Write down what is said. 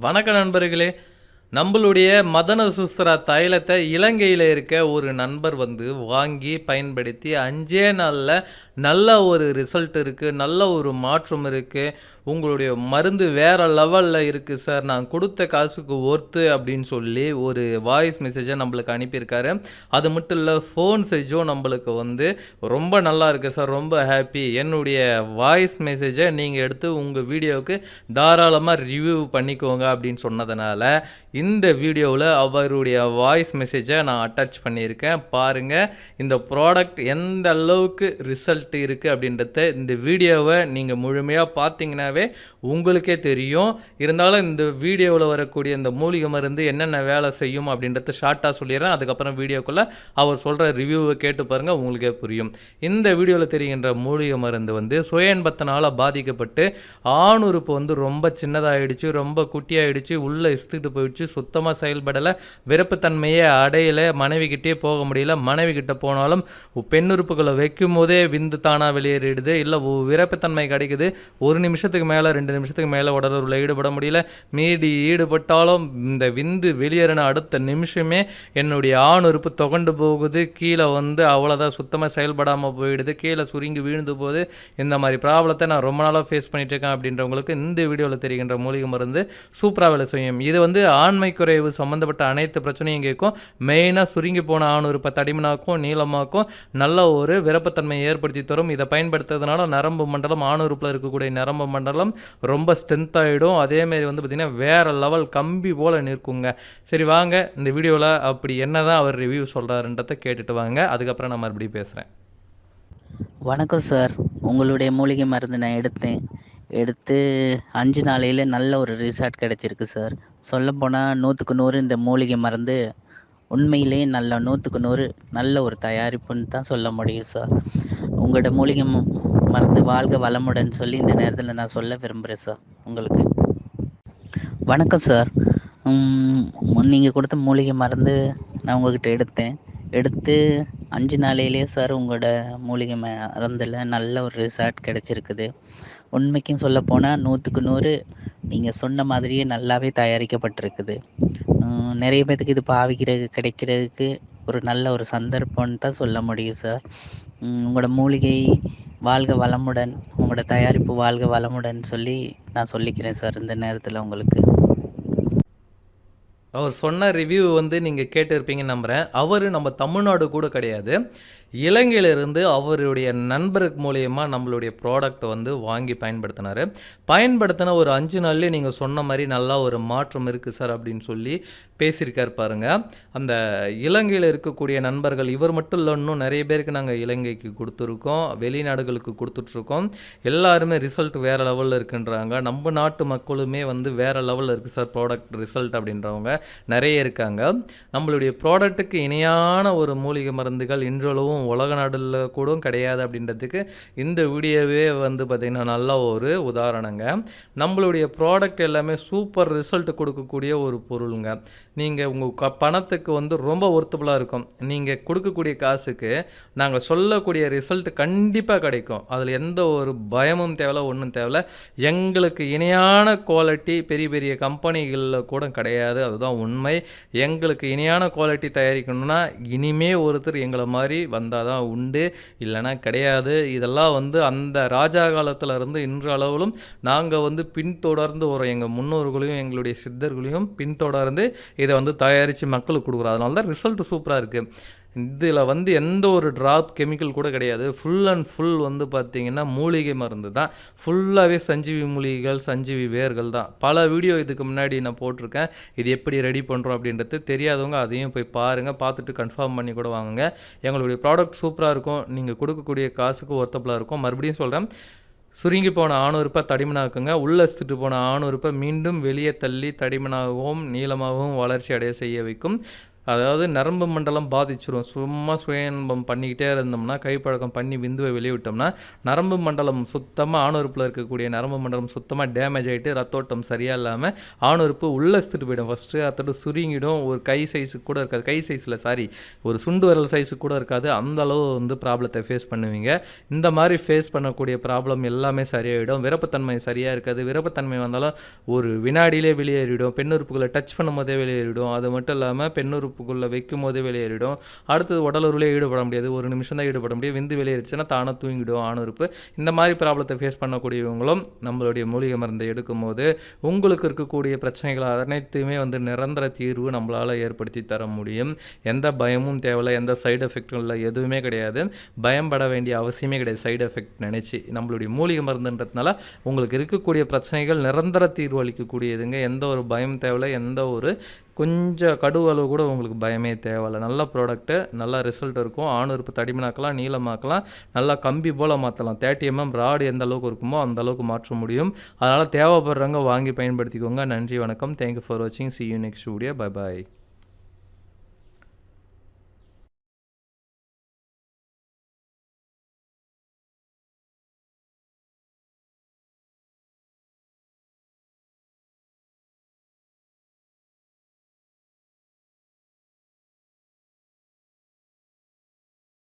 வணக்க நண்பர்களே. நம்மளுடைய மதன சுசரா தைலத்தை இலங்கையில் இருக்க ஒரு நண்பர் வந்து வாங்கி பயன்படுத்தி அஞ்சே நாளில் நல்ல ஒரு ரிசல்ட் இருக்குது நல்ல ஒரு மாற்றம் இருக்குது உங்களுடைய மருந்து வேறு லெவலில் இருக்குது சார். நான் கொடுத்த காசுக்கு ஒர்த்து அப்படின்னு சொல்லி ஒரு வாய்ஸ் மெசேஜை நம்மளுக்கு அனுப்பியிருக்காரு. அது மட்டும் இல்லை ஃபோன் செஜும் நம்மளுக்கு வந்து ரொம்ப நல்லா இருக்குது சார். ரொம்ப ஹாப்பி என்னுடைய வாய்ஸ் மெசேஜை நீங்கள் எடுத்து உங்கள் வீடியோவுக்கு தாராளமாக ரிவ்யூ பண்ணிக்கோங்க அப்படின்னு சொன்னதுனால இந்த வீடியோவில் அவருடைய வாய்ஸ் மெசேஜை நான் அட்டாச் பண்ணியிருக்கேன். பாருங்கள் இந்த ப்ராடக்ட் எந்த அளவுக்கு ரிசல்ட் இருக்குது அப்படின்றத இந்த வீடியோவை நீங்கள் முழுமையாக பார்த்தீங்கன்னாவே உங்களுக்கே தெரியும். இருந்தாலும் இந்த வீடியோவில் வரக்கூடிய இந்த மூலிகை மருந்து என்னென்ன வேலை செய்யும் அப்படின்றத ஷார்ட்டாக சொல்லிடுறேன். அதுக்கப்புறம் வீடியோக்குள்ளே அவர் சொல்கிற ரிவ்யூவை கேட்டு பாருங்கள் உங்களுக்கே புரியும். இந்த வீடியோவில் தெரிகின்ற மூலிகை மருந்து வந்து சுய இன்பத்தினால் பாதிக்கப்பட்டு ஆணுறுப்பு வந்து ரொம்ப சின்னதாகிடுச்சு ரொம்ப குட்டியாகிடுச்சு உள்ளே இஸ்துட்டு போயிடுச்சு சுத்தமாக செயல்படலை. விருப்பத்தன்மையே அடையலை. மனைவிக்கிட்டே போக முடியல. மனைவி கிட்ட போனாலும் பெண்ணுறுப்புகளை வைக்கும் போதே விந்து தானாக வெளியேறிடுது. இல்லை விருப்பத்தன்மை கிடைக்குது. ஒரு நிமிஷத்துக்கு மேலே ரெண்டு நிமிஷத்துக்கு மேலே உடலுறவில் ஈடுபட முடியல. மீதி ஈடுபட்டாலும் இந்த விந்து வெளியேறின அடுத்த நிமிஷமே என்னுடைய ஆண் உறுப்பு தொகண்டு போகுது. கீழே வந்து அவ்வளோதான் சுத்தமாக செயல்படாமல் போயிடுது. கீழே சுருங்கி வீழ்ந்து போகுது. இந்த மாதிரி ப்ராப்ளத்தை நான் ரொம்ப நாளாக ஃபேஸ் பண்ணிட்டு இருக்கேன் அப்படின்றவங்களுக்கு இந்த வீடியோவில் தெரிகின்ற மூலிகை மருந்து சூப்பராக வேலை செய்யும். இது வந்து ஆண் தன்மை குறைவு சம்மந்தப்பட்ட அனைத்து பிரச்சனையும் கேட்கும். மெயினாக சுருங்கி போன ஆண் இப்போ தடிமனாக்கும் நீளமாக்கும் நல்ல ஒரு விரப்பத்தன்மையை ஏற்படுத்தி தரும். இதை பயன்படுத்துறதுனால நரம்பு மண்டலம் ஆண் இருக்கக்கூடிய நரம்பு மண்டலம் ரொம்ப ஸ்ட்ரென்த் ஆகிடும் அதேமாரி வந்து பார்த்திங்கன்னா வேறு லெவல் கம்பி போல் நிற்குங்க. சரி வாங்க. இந்த வீடியோவில் அப்படி என்ன தான் அவர் ரிவ்யூ சொல்கிறாருன்றதை கேட்டுட்டு வாங்க. அதுக்கப்புறம் நான் மறுபடியும் பேசுகிறேன் வணக்கம் சார். உங்களுடைய மூலிகை மருந்து நான் எடுத்தேன். எடுத்து அஞ்சு நாளையில் நல்ல ஒரு ரிசார்ட் கிடச்சிருக்கு சார் சொல்லப்போனால் நூற்றுக்கு நூறு இந்த மூலிகை மருந்து உண்மையிலேயே நல்ல நூற்றுக்கு நூறு நல்ல ஒரு தயாரிப்புன்னு தான் சொல்ல முடியும் சார் உங்களோட மூலிகை மறந்து மருந்து வாழ்க வளமுடன் சொல்லி இந்த நேரத்தில் நான் சொல்ல விரும்புகிறேன் சார் உங்களுக்கு. வணக்கம் சார் நீங்கள் கொடுத்த மூலிகை மருந்து நான் உங்ககிட்ட எடுத்தேன். எடுத்து அஞ்சு நாளையிலேயே சார் உங்களோட மூலிகை மருந்தில் நல்ல ஒரு ரிசார்ட் கிடச்சிருக்குது. உண்மைக்கும் சொல்ல போனால் நூற்றுக்கு நூறு நீங்கள் சொன்ன மாதிரியே நல்லாவே தயாரிக்கப்பட்டிருக்குது. நிறைய பேத்துக்கு இது பாவிக்கிறது கிடைக்கிறதுக்கு ஒரு நல்ல ஒரு சந்தர்ப்பம்னு தான் சொல்ல முடியும் சார் உங்களோட மூலிகை வாழ்க வளமுடன் உங்களோட தயாரிப்பு வாழ்க வளமுடன் சொல்லி நான் சொல்லிக்கிறேன் சார் இந்த நேரத்தில் உங்களுக்கு. அவர் சொன்ன ரிவ்யூ வந்து நீங்கள் கேட்டிருப்பீங்கன்னு நம்புகிறேன் அவர் நம்ம தமிழ்நாடு கூட கிடையாது. இலங்கையிலிருந்து அவருடைய நண்பர் மூலயமா நம்மளுடைய ப்ராடக்ட் வந்து வாங்கி பயன்படுத்தினார். பயன்படுத்தின ஒரு அஞ்சு நாள்லேயே நீங்கள் சொன்ன மாதிரி நல்லா ஒரு மாற்றம் இருக்குது சார் அப்படின்னு சொல்லி பேசியிருக்கார் பாருங்க. அந்த இலங்கையில் இருக்கக்கூடிய நண்பர்கள் இவர் மட்டும் இல்லை இன்னும் நிறைய பேருக்கு நாங்கள் இலங்கைக்கு கொடுத்துருக்கோம் வெளிநாடுகளுக்கு கொடுத்துட்ருக்கோம். எல்லாருமே ரிசல்ட் வேறு லெவலில் இருக்குன்றாங்க. நம்ம நாட்டு மக்களுமே வந்து வேறு லெவலில் இருக்குது சார் ப்ராடக்ட் ரிசல்ட் அப்படின்றவங்க. நிறைய இருக்காங்க. நம்மளுடைய ப்ராடக்ட்டுக்கு இணையான ஒரு மூலிகை மருந்துகள் இன்றளவும் உலக நாடுல கூட கிடையாது அப்படின்றதுக்கு இந்த வீடியோவே வந்து பார்த்திங்கன்னா நல்ல ஒரு உதாரணங்க. நம்மளுடைய ப்ராடக்ட் எல்லாமே சூப்பர் ரிசல்ட் கொடுக்கக்கூடிய ஒரு பொருளுங்க. நீங்கள் உங்கள் க பணத்துக்கு வந்து ரொம்ப ஒர்த்தபுளாக இருக்கும். நீங்கள் கொடுக்கக்கூடிய காசுக்கு நாங்கள் சொல்லக்கூடிய ரிசல்ட் கண்டிப்பாக கிடைக்கும். அதில் எந்த ஒரு பயமும் தேவையில்ல ஒன்றும் தேவையில்ல எங்களுக்கு இணையான குவாலிட்டி பெரிய பெரிய கம்பெனிகளில் கூட கிடையாது. அதுதான் உண்மை. எங்களுக்கு இணையான குவாலிட்டி தயாரிக்கணும்னா இனிமே ஒருத்தர் எங்களை மாதிரி வந்தால் தான் உண்டு இல்லைன்னா கிடையாது. இதெல்லாம் வந்து அந்த ராஜா காலத்தில் இருந்து இன்று அளவிலும் நாங்கள் வந்து பின்தொடர்ந்து வரோம் எங்கள் முன்னோர்களையும் எங்களுடைய சித்தர்களையும் பின்தொடர்ந்து இதை வந்து தயாரித்து மக்களுக்கு கொடுக்குறோம். அதனால தான் ரிசல்ட் சூப்பராக இருக்குது இதில் வந்து எந்த ஒரு ட்ராப் கெமிக்கல் கூட கிடையாது. ஃபுல் அண்ட் ஃபுல் வந்து பார்த்திங்கன்னா மூலிகை மருந்து தான். ஃபுல்லாகவே சஞ்சீவி மூலிகைகள் சஞ்சீவி வேர்கள் தான். பல வீடியோ இதுக்கு முன்னாடி நான் போட்டிருக்கேன். இது எப்படி ரெடி பண்ணுறோம் அப்படின்றது தெரியாதவங்க அதையும் போய் பாருங்கள் பார்த்துட்டு கன்ஃபார்ம் பண்ணி கூட வாங்குங்க. எங்களுடைய ப்ராடக்ட் சூப்பராக இருக்கும். நீங்கள் கொடுக்கக்கூடிய காசுக்கு ஒர்த்தபுளாக இருக்கும். மறுபடியும் சொல்கிறேன் சுருங்கி போன ஆணுறுப்பை தடிமனாக்குங்க. உள்ளே சுட்டு போன ஆணுறுப்பை மீண்டும் வெளியே தள்ளி தடிமனாகவும் நீளமாகவும் வளர்ச்சி அடைய செய்ய வைக்கும். அதாவது நரம்பு மண்டலம் பாதிச்சிரும். சும்மா சுயநம்பம் பண்ணிக்கிட்டே இருந்தோம்னா கைப்பழக்கம் பண்ணி விந்துவை வெளியே விட்டோம்னா நரம்பு மண்டலம் சுத்தமாக ஆணுறுப்பில் இருக்கக்கூடிய நரம்பு மண்டலம் சுத்தமாக டேமேஜ் ஆகிட்டு ரத்தோட்டம் சரியாக இல்லாமல் ஆணுறுப்பு உள்ளே எடுத்துட்டு போயிடும். ஃபஸ்ட்டு அத்தோட சுருங்கிடும். ஒரு கை சைஸுக்கு கூட இருக்காது. கை சைஸில் சாரி ஒரு சுண்டு விரல் சைஸுக்கு கூட இருக்காது. அந்த அளவு வந்து ப்ராப்ளத்தை ஃபேஸ் பண்ணுவீங்க. இந்த மாதிரி ஃபேஸ் பண்ணக்கூடிய ப்ராப்ளம் எல்லாமே சரியாயிடும். விரப்பத்தன்மை சரியாக இருக்காது. விரப்பத்தன்மை வந்தாலும் ஒரு வினாடியிலே வெளியேறிடும். பெண்ணுறுப்புகளை டச் பண்ணும் போதே வெளியேறிடும். அது மட்டும் இல்லாமல் பெண்ணுறுப்புக்குள்ளே வைக்கும் போதே வெளியேறிடும். அடுத்தது உடலுறவுலேயே ஈடுபட முடியாது. ஒரு நிமிஷம் தான் ஈடுபட முடியும். விந்து வெளியேறிச்சுன்னா தானாக தூங்கிடும் ஆணுறுப்பு. இந்த மாதிரி ப்ராப்ளத்தை ஃபேஸ் பண்ணக்கூடியவங்களும் நம்மளுடைய மூலிகை மருந்தை எடுக்கும்போது உங்களுக்கு இருக்கக்கூடிய பிரச்சனைகள் அனைத்துமே வந்து நிரந்தர தீர்வு நம்மளால் ஏற்படுத்தி தர முடியும். எந்த பயமும் தேவையில்லை எந்த சைடு எஃபெக்ட்டும் இல்லை எதுவுமே கிடையாது. பயம்பட வேண்டிய அவசியமே கிடையாது. சைடு எஃபெக்ட் நினச்சி நம்மளுடைய மூலிகை மருந்துன்றதுனால உங்களுக்கு இருக்கக்கூடிய பிரச்சனைகள் நிரந்தர தீர்வு அளிக்கக்கூடியதுங்க. எந்த ஒரு பயம் தேவையில்லை எந்த ஒரு கொஞ்சம் கடுவளவு கூட உங்களுக்கு பயமே தேவையில்ல. நல்ல ப்ராடக்ட்டு நல்லா ரிசல்ட் இருக்கும். ஆணுறுப்பு தடிமனாக்கலாம் நீளமாக்கலாம். நல்லா கம்பி போல் மாற்றலாம் தேர்ட்டி எம்எம் mm ராடு எந்த அளவுக்கு இருக்குமோ அந்த அளவுக்கு மாற்ற முடியும். அதனால் தேவைப்படுறவங்க வாங்கி பயன்படுத்திக்கோங்க. நன்றி வணக்கம். தேங்க்யூ ஃபார் வாட்சிங் see you next video bye bye